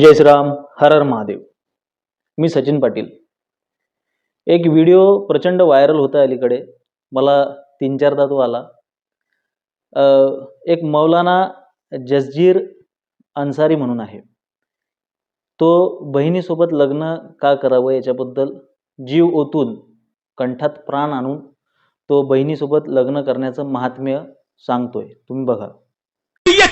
जय श्रीराम हर हर महादेव. मी सचिन पाटील. एक व्हिडिओ प्रचंड व्हायरल होता अलीकडे. मला तीन चारदा तो आला. एक मौलाना जसजीर अन्सारी म्हणून आहे. तो बहिणीसोबत लग्न का करावं याच्याबद्दल जीव ओतून कंठात प्राण आणून तो बहिणीसोबत लग्न करण्याचं महात्म्य सांगतोय. तुम्ही बघा.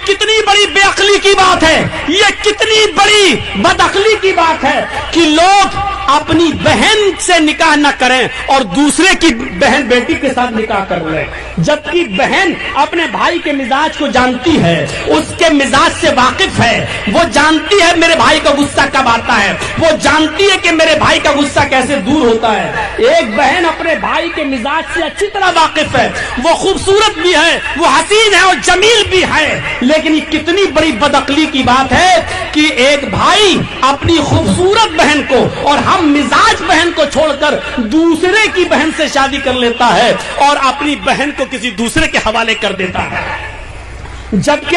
कितनी बड़ी बेअकली की बात है? ये कितनी बड़ी बदअकली की बात है कि लोग अपनी बहन से निकाह न करें और दूसरे की बहन बेटी के साथ निकाह कर हैं जबकि बहन अपने भाई के मिजाज को जानती है, उसके मिजाज से वाकिफ है। वो जानती है मेरे भाई का गुस्सा कब आता है। वो जानती है कि मेरे भाई का गुस्सा कैसे दूर होता है। एक बहन अपने भाई के मिजाज से अच्छी तरह वाकिफ है। वो खूबसूरत भी है, वो हसीन है और जमील भी है। लेकिन कितनी बड़ी बदअकली की बात है कि एक भाई अपनी खूबसूरत बहन को और हम मिजाज बहन को छोड़कर दूसरे की बहन से शादी कर लेता है और अपनी बहन को किसी दूसरे के हवाले कर देता है। जबकि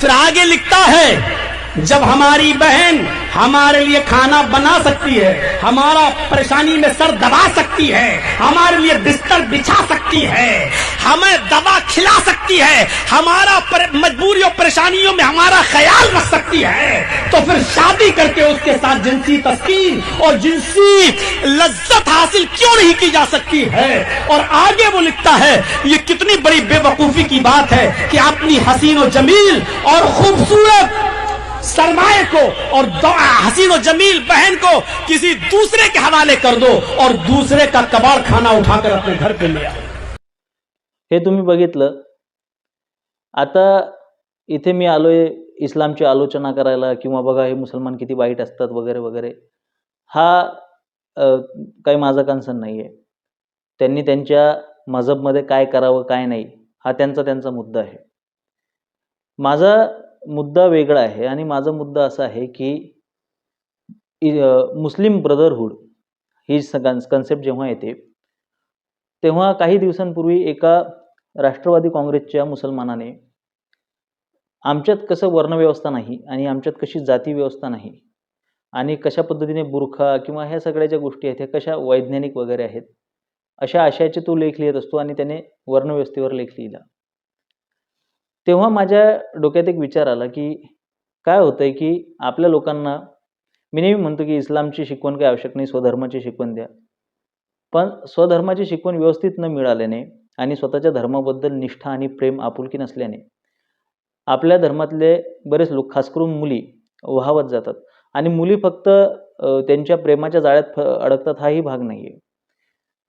फिर आगे लिखता है जब हमारी बहन हमारे लिए खाना बना सकती है, हमारा परेशानी में सर दबा सकती है, हमारे लिए बिस्तर बिछा सकती है, हमें दवा खिला सकती है, हमारा मजबूरियों परेशानियों में हमारा ख्याल रख सकती है तो फिर शादी करके उसके साथ जिनसी तस्कीन और जिनसी लज्जत हासिल क्यों नहीं की जा सकती है? और आगे वो लिखता है, ये कितनी बड़ी बेवकूफ़ी की बात है कि अपनी हसीन और जमील और खूबसूरत सरमाए को और दो- हसीन और जमील बहन को किसी दूसरे के हवाले कर दो और दूसरे का कबाड़ खाना उठाकर अपने घर पे ले आओ। हे तुम्ही बघितलं? आता इथे मी आलोय इस्लामची आलोचना करायला किंवा बघा हे मुसलमान किती वाईट असतात वगैरे वगैरे. हा काही माझा कन्सर्न नाही आहे त्यांनी त्यांच्या मजबमध्ये काय करावं काय नाही हा त्यांचा त्यांचा मुद्दा आहे. माझा मुद्दा वेगळा आहे आणि माझा मुद्दा असा आहे की इ- मुस्लिम ब्रदरहूड ही कन्सेप्ट जेव्हा येते तेव्हा काही दिवसांपूर्वी एका राष्ट्रवादी काँग्रेसच्या मुसलमानाने आमच्यात कसं वर्णव्यवस्था नाही आणि आमच्यात कशी जाती व्यवस्था नाही आणि कशा पद्धतीने बुरखा किंवा ह्या सगळ्या ज्या गोष्टी आहेत ह्या कशा वैज्ञानिक वगैरे आहेत अशा आशयाचे तो लेख लिहित असतो आणि त्याने वर्णव्यवस्थेवर लेख लिहिला. तेव्हा माझ्या डोक्यात एक विचार आला की काय होतंय की आपल्या लोकांना मी नेहमी म्हणतो की इस्लामची शिकवण काही आवश्यक नाही स्वधर्माची शिकवण द्या. पण स्वधर्माची शिकवण व्यवस्थित न मिळाल्याने आणि स्वतःच्या धर्माबद्दल निष्ठा आणि प्रेम आपुलकी नसल्याने आपल्या धर्मातले बरेच लोक खास करून मुली वाहवत जातात. आणि मुली फक्त त्यांच्या प्रेमाच्या जाळ्यात फ- अडकतात हाही भाग नाही आहे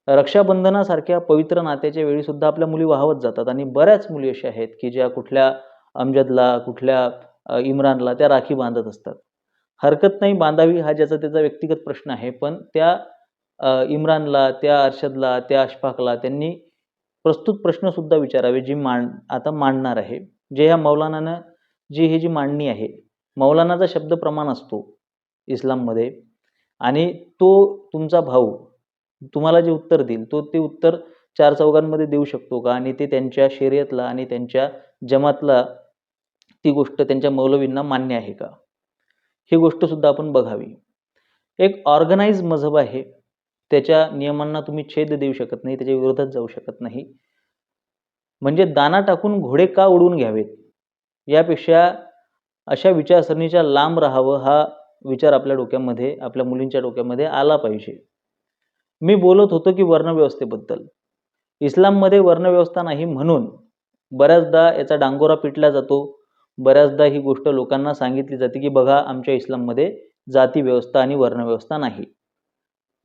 रक्षाबंधनासारख्या पवित्र नात्याच्या वेळी सुद्धा आपल्या मुली वाहवत जातात. आणि बऱ्याच मुली अशा आहेत की ज्या कुठल्या अमजदला कुठल्या इम्रानला त्या राखी बांधत असतात. हरकत नाही बांधावी हा ज्याचा त्याचा व्यक्तिगत प्रश्न आहे पण त्या इम्रानला त्या अर्शदला त्या अशफाकला त्यांनी प्रस्तुत प्रश्नसुद्धा विचारावे जी मांड आता मांडणार आहे. जे ह्या मौलानानं जी ही जी मांडणी आहे मौलानाचा शब्द प्रमाण असतो इस्लाममध्ये. आणि तो तुमचा भाऊ तुम्हाला जे उत्तर देईल तो ते उत्तर चार चौघांमध्ये देऊ शकतो का? आणि ते त्यांच्या शर्यतला आणि त्यांच्या जमातला ती गोष्ट त्यांच्या मौलवींना मान्य आहे का? ही गोष्टसुद्धा आपण बघावी. एक ऑर्गनाइज मजहब आहे. त्याच्या नियमांना तुम्ही छेद देऊ शकत नाही त्याच्या विरोधात जाऊ शकत नाही. म्हणजे दाना टाकून घोडे का उडवून घ्यावेत? यापेक्षा अशा विचारसरणीच्या लांब राहावं हा विचार आपल्या डोक्यामध्ये आपल्या मुलींच्या डोक्यामध्ये आला पाहिजे. मी बोलत होतो की वर्णव्यवस्थेबद्दल. इस्लाममध्ये वर्णव्यवस्था नाही म्हणून बऱ्याचदा याचा डांगोरा पिटला जातो. बऱ्याचदा ही गोष्ट लोकांना सांगितली जाते की बघा आमच्या इस्लाममध्ये जाती व्यवस्था आणि वर्णव्यवस्था नाही.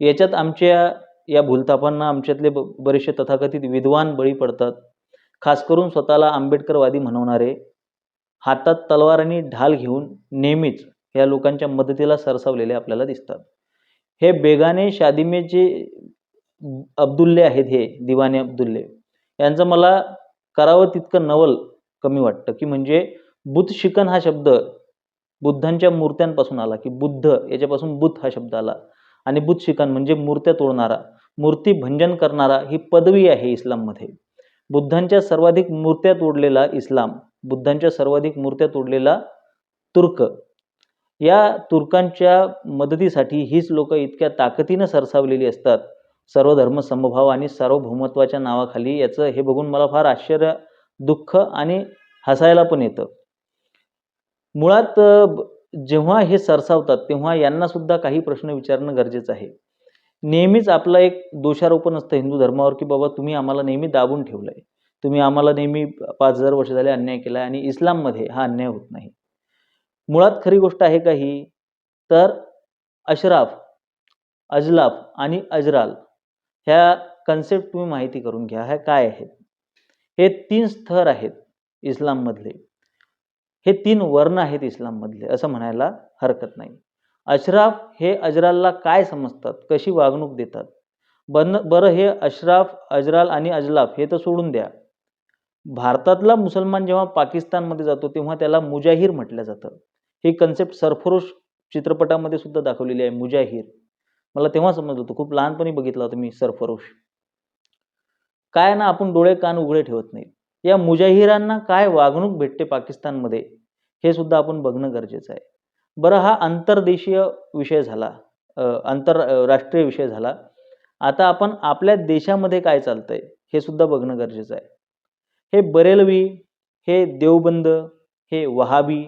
याच्यात आमच्या या भूलथापांना आमच्यातले ब- बरेचसे तथाकथित विद्वान बळी पडतात. खास करून स्वतःला आंबेडकरवादी म्हणवणारे हातात तलवार आणि ढाल घेऊन नेहमीच या लोकांच्या मदतीला सरसावलेले आपल्याला दिसतात. हे बेगाने शादिमे जे अब्दुल्ले आहेत हे दिवाने अब्दुल्ले. यांचं मला करावं तितकं नवल कमी वाटतं की म्हणजे बुद्ध शिकन हा शब्द बुद्धांच्या मूर्त्यांपासून आला की बुद्ध याच्यापासून बुद्ध हा शब्द आला. आणि बुद्ध शिकन म्हणजे मूर्त्या तोडणारा मूर्ती भंजन करणारा ही पदवी आहे इस्लाममध्ये. बुद्धांच्या सर्वाधिक मूर्त्या तोडलेला इस्लाम बुद्धांच्या सर्वाधिक मूर्त्या तोडलेला तुर्क या तुर्कांच्या मदतीसाठी हीच लोक इतक्या ताकदीनं सरसावलेली असतात. सर्वधर्म समभाव आणि सार्वभौमत्वाच्या नावाखाली याचं हे बघून मला फार आश्चर्य दुःख आणि हसायला पण येतं. मुळात जेव्हा हे सरसावतात तेव्हा यांना सुद्धा काही प्रश्न विचारणं गरजेचं आहे. नेहमीच आपलं एक दोषारोपण असतं हिंदू धर्मावर की बाबा तुम्ही आम्हाला नेहमी दाबून ठेवलं आहे तुम्ही आम्हाला नेहमी पाच हजार वर्ष झाले अन्याय केला आणि इस्लाममध्ये हा अन्याय होत नाही. मुळात खरी गोष्ट आहे का ही? तर अशराफ अजलाफ आणि अजराल ह्या कन्सेप्ट तुम्ही माहिती करून घ्या. ह्या काय आहेत? हे तीन स्तर आहेत इस्लाममधले. हे तीन वर्ण आहेत इस्लाममधले असं म्हणायला हरकत नाही. अशराफ हे अजरालला काय समजतात? कशी वागणूक देतात? बन बरं हे अशराफ अजराल आणि अजलाफ हे तर सोडून द्या. भारतातला मुसलमान जेव्हा पाकिस्तानमध्ये जातो तेव्हा त्याला मुजाहीर म्हटलं जातं. ही कन्सेप्ट सरफरोश चित्रपटामध्ये सुद्धा दाखवलेली आहे मुजाहीर. मला तेव्हा समजलं होतं खूप लहानपणी बघितला होता मी सरफरोश. काय ना आपण डोळे कान उघडे ठेवत नाही. या मुजाहिरांना काय वागणूक भेटते पाकिस्तानमध्ये हे सुद्धा आपण बघणं गरजेचं आहे. बरं हा आंतरदेशीय विषय झाला आंतरराष्ट्रीय आंतर राष्ट्रीय विषय झाला. आता आपण आपल्या देशामध्ये काय चालतंय हे सुद्धा बघणं गरजेचं आहे. हे बरेलवी हे देवबंद हे वहाबी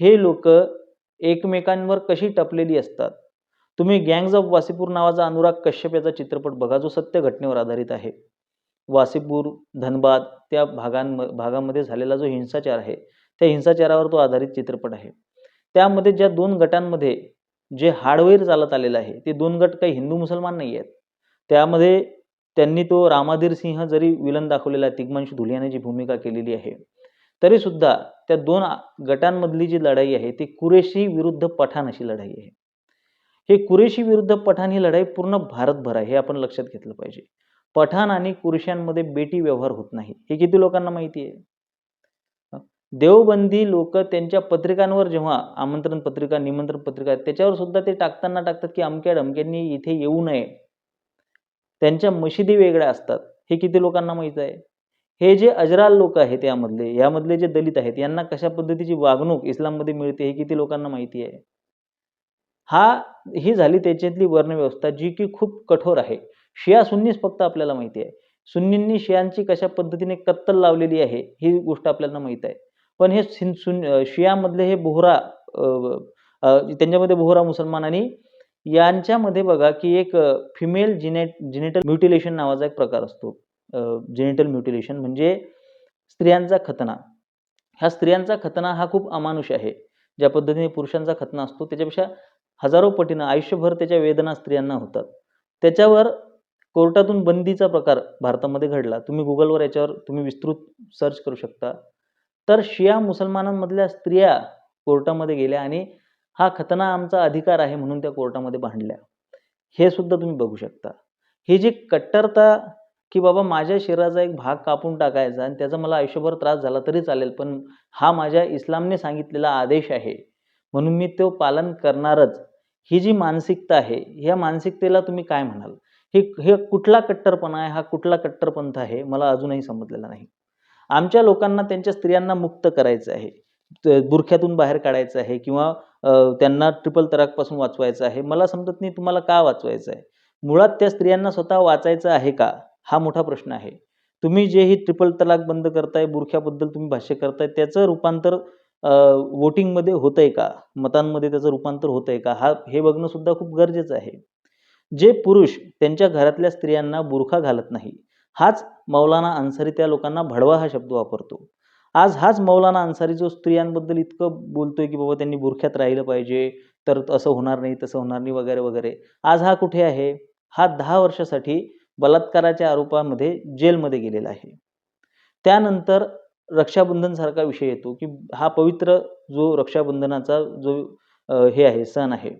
हे लोक एकमेकांवर कशी टपलेली असतात? तुम्ही गँग्ज ऑफ वासीपूर नावाचा अनुराग कश्यप याचा चित्रपट बघा जो सत्य घटनेवर आधारित आहे. वासीपूर धनबाद त्या भागांम भागामध्ये झालेला जो हिंसाचार आहे त्या हिंसाचारावर तो आधारित चित्रपट आहे. त्यामध्ये ज्या दोन गटांमध्ये जे हार्डवेअर चालत आलेलं आहे ते दोन गट काही हिंदू मुसलमान नाही आहेत. त्यामध्ये त्यांनी तो रामाधीर सिंह जरी विलन दाखवलेला आहे तिग्मांशू धुलियाने जी भूमिका केलेली आहे तरीसुद्धा त्या दोन गटांमधली जी लढाई आहे ती कुरेशी विरुद्ध पठाण अशी लढाई आहे. हे कुरेशी विरुद्ध पठाण ही लढाई पूर्ण भारतभर आहे हे आपण लक्षात घेतलं पाहिजे. पठाण आणि कुरेशांमध्ये बेटी व्यवहार होत नाही हे किती लोकांना माहिती आहे? देवबंदी लोक त्यांच्या पत्रिकांवर जेव्हा आमंत्रण पत्रिका निमंत्रण पत्रिका त्याच्यावर सुद्धा ते टाकताना टाकतात की अमक्या डमक्यांनी इथे येऊ नये. त्यांच्या मशिदी वेगळ्या असतात हे किती लोकांना माहीत आहे? हे जे अजराल लोक आहेत यामधले यामधले जे दलित आहेत यांना कशा पद्धतीची वागणूक इस्लाममध्ये मिळते हे किती लोकांना माहिती आहे? हा ही झाली त्याच्यातली वर्णव्यवस्था जी की खूप कठोर आहे. शिया सुन्नीच फक्त आपल्याला माहिती आहे. सुन्नींनी शियांची कशा पद्धतीने कत्तल लावलेली आहे ही गोष्ट आपल्याला माहीत आहे. पण हे सुन शियामधले हे बोहरा अं, त्यांच्यामध्ये बोहरा मुसलमान आणि यांच्यामध्ये बघा की एक फिमेल जिनेट जिनेटल म्युटिलेशन नावाचा एक प्रकार असतो. जेनिटल म्युटिलेशन म्हणजे स्त्रियांचा खतना. ह्या स्त्रियांचा खतना हा खूप अमानुष आहे. ज्या पद्धतीने पुरुषांचा खतना असतो त्याच्यापेक्षा हजारो पटीनं आयुष्यभर त्याच्या वेदना स्त्रियांना होतात. त्याच्यावर कोर्टातून बंदीचा प्रकार भारतामध्ये घडला. तुम्ही गुगलवर याच्यावर तुम्ही विस्तृत सर्च करू शकता. तर शिया मुसलमानांमधल्या स्त्रिया कोर्टामध्ये गेल्या आणि हा खतना आमचा अधिकार आहे म्हणून त्या कोर्टामध्ये भांडल्या हे सुद्धा तुम्ही बघू शकता. ही जी कट्टरता की बाबा माझ्या शरीराचा एक भाग कापून टाकायचा आणि त्याचा मला आयुष्यभर त्रास झाला तरी चालेल पण हा माझ्या इस्लामने सांगितलेला आदेश आहे. म्हणून मी तो पालन करणारच. ही जी मानसिकता आहे ह्या मानसिकतेला तुम्ही काय म्हणाल? हे हे कुठला कट्टरपणा आहे? हा कुठला कट्टरपंथ आहे? मला अजूनही समजलेला नाही. आमच्या लोकांना त्यांच्या स्त्रियांना मुक्त करायचं आहे. बुरख्यातून बाहेर काढायचं आहे किंवा त्यांना ट्रिपल तराकपासून वाचवायचं आहे. मला समजत नाही तुम्हाला का वाचवायचं आहे? मुळात त्या स्त्रियांना स्वतः वाचायचं आहे का? हा मोठा प्रश्न आहे. तुम्ही जे ही ट्रिपल तलाक बंद करताय बुरख्याबद्दल तुम्ही भाष्य करताय त्याचं रूपांतर वोटिंगमध्ये होतंय का? मतांमध्ये त्याचं रूपांतर होतंय का? हा हे बघणं सुद्धा खूप गरजेचं आहे. जे पुरुष त्यांच्या घरातल्या स्त्रियांना बुरखा घालत नाही हाच मौलाना अन्सारी त्या लोकांना भडवा हा शब्द वापरतो. आज हाच मौलाना अन्सारी जो स्त्रियांबद्दल इतकं बोलतोय की बाबा त्यांनी बुरख्यात राहिलं पाहिजे तर असं होणार नाही तसं होणार नाही वगैरे वगैरे आज हा कुठे आहे? हा दहा वर्षासाठी बलात्काराच्या आरोपामध्ये जेलमध्ये गेलेला आहे. त्यानंतर रक्षाबंधनसारखा विषय येतो की हा पवित्र जो रक्षाबंधनाचा जो हे आहे सण आहे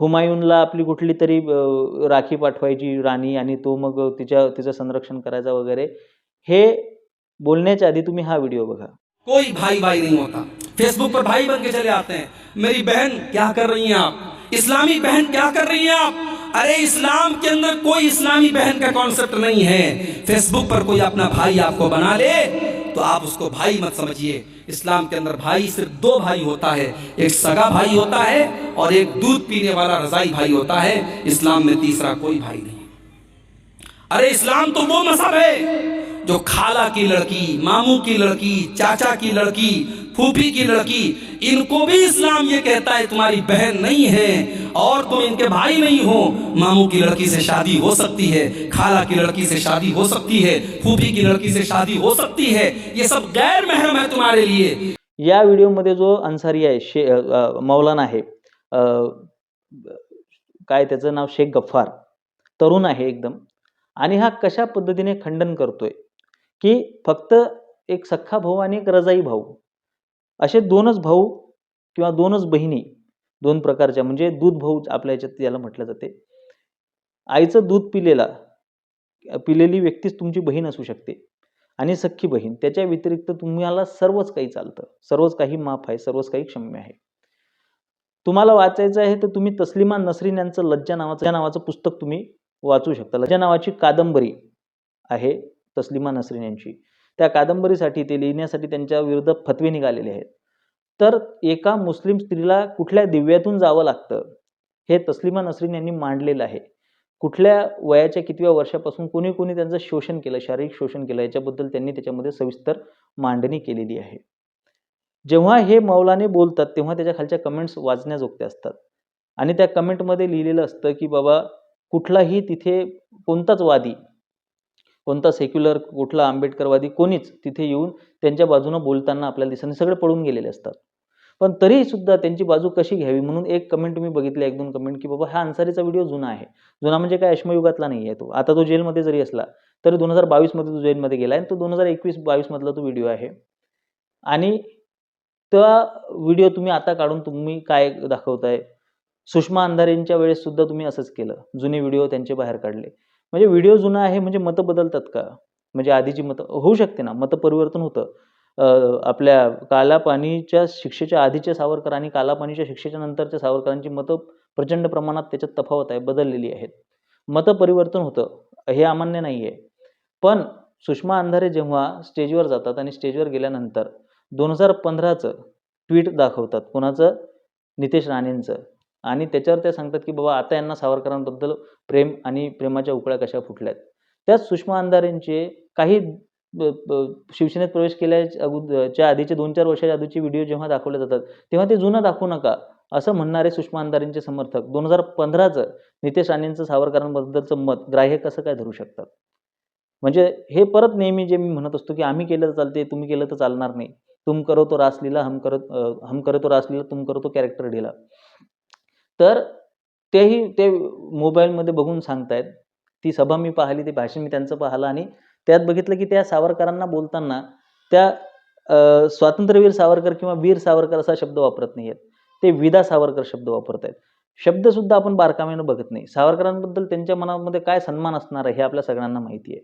हुमायूनला आपली कुठली तरी राखी पाठवायची राणी आणि तो मग तिच्या तिचं संरक्षण करायचा वगैरे हे बोलण्याच्या आधी तुम्ही हा व्हिडिओ बघा. कोई भाई भाई नहीं होता। फेसबुक पर भाई बन के चले आते हैं। मेरी बहन क्या कर रही हैं आप? इस्लामी बहन क्या कर रही हैं आप? अरे इस्लाम के अंदर कोई इस्लामी बहन का कॉन्सेप्ट नहीं है। फेसबुक पर कोई अपना भाई आपको बना ले तो आप उसको भाई मत समझिए। इस्लाम के अंदर भाई सिर्फ़ दो भाई होता है। एक सगा भाई होता है और एक दूध पीने वाला रजाई भाई होता है। इस्लाम में तीसरा कोई भाई नहीं। अरे इस्लाम तो वो मज़हब है, जो खाला की लड़की, मामू की लड़की, चाचा की लड़की फूफी की लड़की इनको भी इस्लाम ये कहता है तुम्हारी बहन नहीं है और तुम इनके भाई नहीं हो। मामू की लड़की से शादी हो सकती है खाला की लड़की से शादी हो सकती है फूफी की लड़की से शादी हो सकती है। ये सब गैर महरम है तुम्हारे लिए। या व्हिडिओमध्ये जो अन्सारी आहे शे मौलाना आहे काय त्याचं नाव शेख गफ्फार तरुण आहे एकदम. आणि हा कशा पद्धतीने खंडन करतोय की फक्त एक सख्खा भाऊ आणि एक रजाई भाऊ. असे दोनच भाऊ किंवा दोनच बहिणी दोन प्रकारच्या म्हणजे दूध भाऊ आपल्या याच्यात याला म्हटलं जाते. आईचं दूध पिलेला पिलेली व्यक्तीच तुमची बहीण असू शकते आणि सख्खी बहीण. त्याच्या व्यतिरिक्त तुम्हाला सर्वच काही चालतं. सर्वच काही माफ आहे सर्वच काही क्षम्य आहे. तुम्हाला वाचायचं आहे तर तुम्ही तस्लिमा नसरीन यांचं लज्जा नावाचं या नावाचं पुस्तक तुम्ही वाचू शकता. लज्जा नावाची कादंबरी आहे तस्लिमा नसरीन यांची. त्या कादंबरीसाठी ते लिहिण्यासाठी त्यांच्या विरुद्ध फतवे निघालेले आहेत. तर एका मुस्लिम स्त्रीला कुठल्या दिव्यातून जावं लागतं हे तस्लिमा नसरीन यांनी मांडलेलं आहे. कुठल्या वयाच्या कितव्या वर्षापासून कोणी कोणी त्यांचं शोषण केलं शारीरिक शोषण केलं याच्याबद्दल त्यांनी त्याच्यामध्ये सविस्तर मांडणी केलेली आहे. जेव्हा हे मौलाने बोलतात तेव्हा त्याच्या खालच्या कमेंट्स वाचण्याजोगत्या असतात. आणि त्या कमेंटमध्ये लिहिलेलं असतं की बाबा कुठलाही तिथे कोणताच वादी कोणता सेक्युलर कुठला आंबेडकरवादी कोणीच तिथे येऊन त्यांच्या बाजूनं बोलताना आपल्याला दिसत सगळे पळून गेलेले असतात. पण तरीही सुद्धा त्यांची बाजू कशी घ्यावी म्हणून एक कमेंट तुम्ही बघितली एक दोन कमेंट की बाबा हा अन्सारीचा व्हिडिओ जुना आहे. जुना म्हणजे काय? अश्मयुगातला नाही आहे तो. आता तो जेलमध्ये जरी असला तरी दोन हजार बावीसमध्ये तो जेलमध्ये गेला आहे तो दोन हजार एकवीस बावीसमधला तो व्हिडिओ आहे. आणि त्या व्हिडिओ तुम्ही आता काढून तुम्ही काय दाखवताय? सुषमा अंधारेंच्या वेळेस सुद्धा तुम्ही असंच केलं. जुने व्हिडिओ त्यांचे बाहेर काढले. म्हणजे व्हिडिओ जुना आहे म्हणजे मतं बदलतात का? म्हणजे आधीची मतं होऊ शकते ना मतं परिवर्तन होतं आपल्या कालापाणीच्या शिक्षेच्या आधीच्या सावरकर आणि कालापाणीच्या शिक्षेच्या नंतरच्या सावरकरांची मतं प्रचंड प्रमाणात त्याच्यात तफावत आहे बदललेली आहेत. मतं परिवर्तन होतं हे अमान्य नाही आहे पण सुषमा अंधारे जेव्हा स्टेजवर जातात आणि स्टेजवर गेल्यानंतर दोन हजार पंधराचं ट्विट दाखवतात कोणाचं? नितेश राणेंचं. आणि त्याच्यावर ते सांगतात की बाबा आता यांना सावरकरांबद्दल प्रेम आणि प्रेमाच्या उकळ्या कशा फुटल्यात? त्याच सुषमा अंधारेंचे काही शिवसेनेत प्रवेश केल्याच्या अगोदरच्या आधीचे दोन चार वर्षाच्या आधीचे व्हिडिओ जेव्हा दाखवले जातात तेव्हा ते जुनं दाखवू नका असं म्हणणारे सुषमा अंधारेंचे समर्थक. दोन हजार पंधराचं नितेश राणेंचं सावरकरांबद्दलचं मत ग्राह्य कसं काय धरू शकतात? म्हणजे हे परत नेहमी जे मी म्हणत असतो की आम्ही केलं तर चालते तुम्ही केलं तर चालणार नाही. तुम करो तो रासलीला हम करत हम करतो रासलीला तुम करो तो कॅरेक्टर ढिला. तर तेही ते मोबाईलमध्ये बघून सांगतायत. ती सभा मी पाहिली ते भाषण मी त्यांचं पाहिलं आणि त्यात बघितलं की त्या सावरकरांना बोलताना त्या स्वातंत्र्यवीर सावरकर किंवा वीर सावरकर असा शब्द वापरत नाही आहेत ते विदा सावरकर शब्द वापरत आहेत शब्दसुद्धा आपण बारकाम्यानं बघत नाही. सावरकरांबद्दल त्यांच्या मनामध्ये काय सन्मान असणार आहे हे आपल्या सगळ्यांना माहिती आहे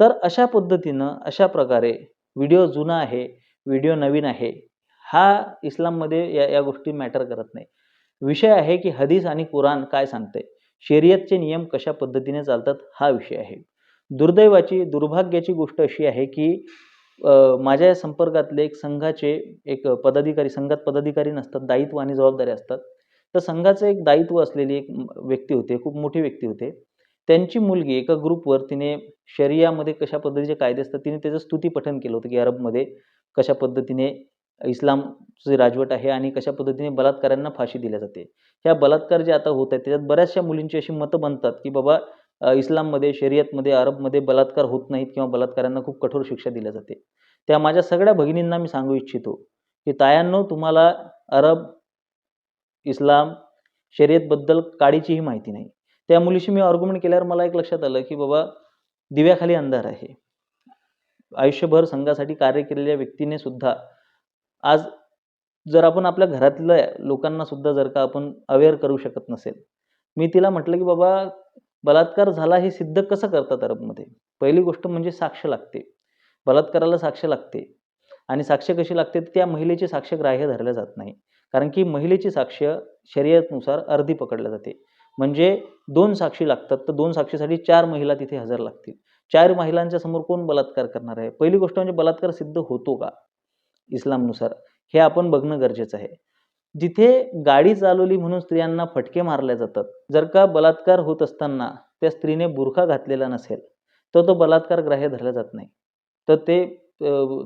तर अशा पद्धतीनं अशा प्रकारे व्हिडिओ जुना आहे व्हिडिओ नवीन आहे हा इस्लाममध्ये या या गोष्टी मॅटर करत नाही. विषय आहे की हदीस आणि कुराण काय सांगते शर्यतचे नियम कशा पद्धतीने चालतात? हा विषय आहे. दुर्दैवाची दुर्भाग्याची गोष्ट अशी आहे की माझ्या या संपर्कातले एक संघाचे एक पदाधिकारी संघात पदाधिकारी नसतात दायित्व आणि जबाबदारी असतात. तर संघाचं एक दायित्व असलेली एक व्यक्ती होते खूप मोठी व्यक्ती होते. त्यांची मुलगी एका ग्रुपवर तिने शरियामध्ये कशा पद्धतीचे कायदे असतात तिने त्याचं स्तुतीपठन केलं होतं की अरबमध्ये कशा पद्धतीने इस्लामचे राजवट आहे आणि कशा पद्धतीने बलात्कारांना फाशी दिल्या जाते. ह्या बलात्कार जे आता होत आहेत त्याच्यात बऱ्याचशा मुलींची अशी मतं बनतात की बाबा इस्लाममध्ये शर्यतमध्ये अरबमध्ये बलात्कार होत नाहीत किंवा बलात्कारांना खूप कठोर शिक्षा दिल्या जाते. त्या माझ्या सगळ्या भगिनींना मी सांगू इच्छितो की तायांनो तुम्हाला अरब इस्लाम शर्यतबद्दल काडीचीही माहिती नाही. त्या मुलीशी मी आर्ग्युमेंट केल्यावर मला एक लक्षात आलं की बाबा दिव्याखाली अंधार आहे. आयुष्यभर संघासाठी कार्य केलेल्या व्यक्तीने सुद्धा आज जर आपण आपल्या घरातल्या लोकांना सुद्धा जर का आपण अवेअर करू शकत नसेल मी तिला म्हटलं की बाबा बलात्कार झाला हे सिद्ध कसं करतात अरबमध्ये? पहिली गोष्ट म्हणजे साक्ष लागते. बलात्काराला साक्ष लागते. आणि साक्ष कशी लागते? त्या महिलेची साक्ष ग्राह्य धरल्या जात नाही. कारण की महिलेची साक्ष शर्यतनुसार अर्धी पकडल्या जाते. म्हणजे दोन साक्षी लागतात तर दोन साक्षीसाठी चार महिला तिथे हजर लागतील. चार महिलांच्या समोर कोण बलात्कार करणार आहे? पहिली गोष्ट म्हणजे बलात्कार सिद्ध होतो का? इस्लामनुसार हे आपण बघणं गरजेचं आहे. जिथे गाडी चालवली म्हणून स्त्रियांना फटके मारले जातात जर का बलात्कार होत असताना त्या स्त्रीने बुरखा घातलेला नसेल तर तो बलात्कार ग्राह्य धरला जात नाही. तर ते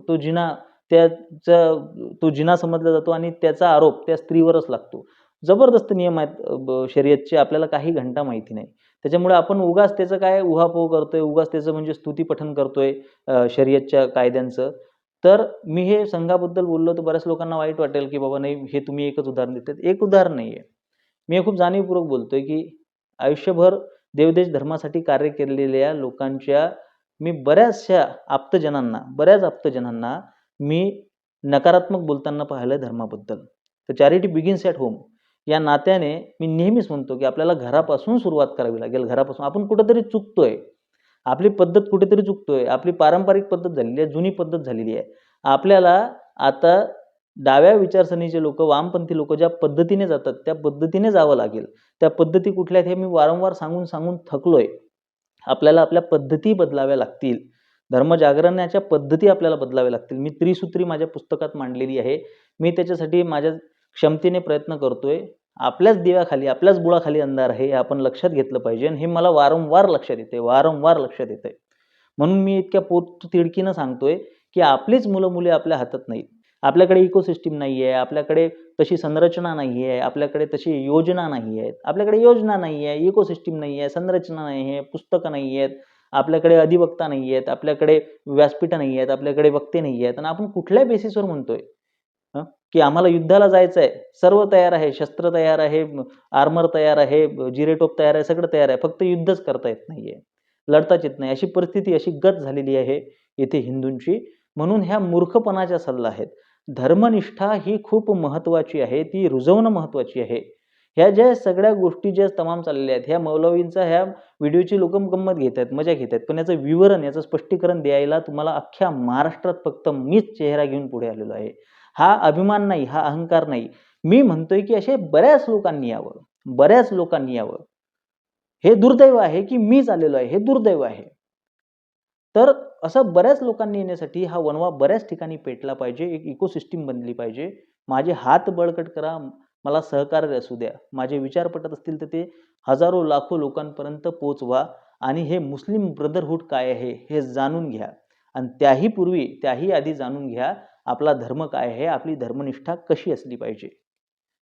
तो जिना त्याचा तो जिना समजला जातो आणि त्याचा आरोप त्या स्त्रीवरच लागतो. जबरदस्त नियम आहेत शर्यतचे आपल्याला काही घंटा माहिती नाही. त्याच्यामुळे आपण उगाच त्याचं काय उहापोह करतोय उगाच त्याचं म्हणजे स्तुतीपठन करतोय शर्यतच्या कायद्यांचं. तर मी हे संघाबद्दल बोललो तर बऱ्याच लोकांना वाईट वाटेल की बाबा नाही हे तुम्ही एकच उदाहरण देतात एक उदाहरण नाही आहे मी हे खूप जाणीवपूर्वक बोलतोय की आयुष्यभर देवदेश धर्मासाठी कार्य केलेल्या लोकांच्या मी बऱ्याचशा आप्तजनांना बऱ्याच आप्तजनांना मी नकारात्मक बोलताना पाहिलं धर्माबद्दल. तर चॅरिटी बिगिन्स ॲट होम या नात्याने मी नेहमीच म्हणतो की आपल्याला घरापासून सुरुवात करावी लागेल. घरापासून आपण कुठंतरी चुकतोय. आपली पद्धत कुठेतरी चुकतोय. आपली पारंपरिक पद्धत झालेली आहे जुनी पद्धत झालेली आहे. आपल्याला आता डाव्या विचारसरणीचे लोक वामपंथी लोक ज्या पद्धतीने जातात त्या पद्धतीने जावं लागेल. त्या पद्धती कुठल्या आहेत हे मी वारंवार सांगून सांगून थकलोय. आपल्याला आपल्या पद्धती बदलाव्या लागतील. धर्मजागरणाच्या पद्धती आपल्याला बदलाव्या लागतील. मी त्रिसूत्री माझ्या पुस्तकात मांडलेली आहे. मी त्याच्यासाठी माझ्या क्षमतेने प्रयत्न करतोय. आपल्याच दिव्याखाली आपल्याच बुळाखाली अंधार आहे हे आपण लक्षात घेतलं पाहिजे. आणि हे मला वारंवार लक्षात येते वारंवार लक्षात येते. म्हणून मी इतक्या पोट तिडकीनं सांगतोय की आपलीच मुलं मुले आपल्या हातात नाहीत. आपल्याकडे इकोसिस्टीम नाही आहे आपल्याकडे तशी संरचना नाही आहे आपल्याकडे तशी योजना नाही आहेत आपल्याकडे योजना नाही आहे इकोसिस्टीम नाही आहे संरचना नाही आहे पुस्तकं नाही आहेत आपल्याकडे अधिवक्ता नाही आहेत आपल्याकडे व्यासपीठं नाही आहेत आपल्याकडे वक्ते नाही आहेत आणि आपण कुठल्या बेसिसवर म्हणतोय? की आम्हाला युद्धाला जायचं आहे सर्व तयार आहे शस्त्र तयार आहे आर्मर तयार आहे जिरेटोप तयार आहे सगळं तयार आहे. फक्त युद्धच करता येत नाही आहे लढताच येत नाही. अशी परिस्थिती अशी गत झालेली आहे येथे हिंदूंची. म्हणून ह्या मूर्खपणाच्या सल्ला आहेत. धर्मनिष्ठा ही खूप महत्त्वाची आहे. ती रुजवणं महत्त्वाची आहे. ह्या ज्या सगळ्या गोष्टी ज्या तमाम चाललेल्या आहेत ह्या मौलवींचा ह्या व्हिडिओची लोक गंमत घेत आहेत मजा घेत आहेत. पण याचं विवरण याचं स्पष्टीकरण द्यायला तुम्हाला अख्ख्या महाराष्ट्रात फक्त मीच चेहरा घेऊन पुढे आलेलो आहे. हा अभिमान नाही हा अहंकार नाही. मी म्हणतोय की असे बऱ्याच लोकांनी यावं बऱ्याच लोकांनी यावं. हे दुर्दैव आहे की मीच आलेलो आहे हे दुर्दैव आहे. तर असं बऱ्याच लोकांनी येण्यासाठी हा वनवा बऱ्याच ठिकाणी पेटला पाहिजे एक इकोसिस्टीम बनली पाहिजे. माझे हात बळकट करा मला सहकार्य असू द्या. माझे विचार पटत असतील तर ते हजारो लाखो लोकांपर्यंत पोचवा. आणि हे मुस्लिम ब्रदरहूड काय आहे हे जाणून घ्या. आणि त्याही पूर्वी त्याही आधी जाणून घ्या. आपला धर्म काय आहे आपली धर्मनिष्ठा कशी असली पाहिजे?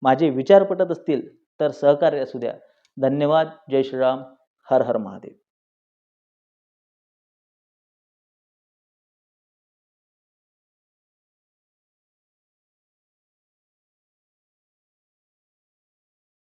माझे विचार पटत असतील तर सहकार्य असू द्या. धन्यवाद. जय श्रीराम. हर हर महादेव.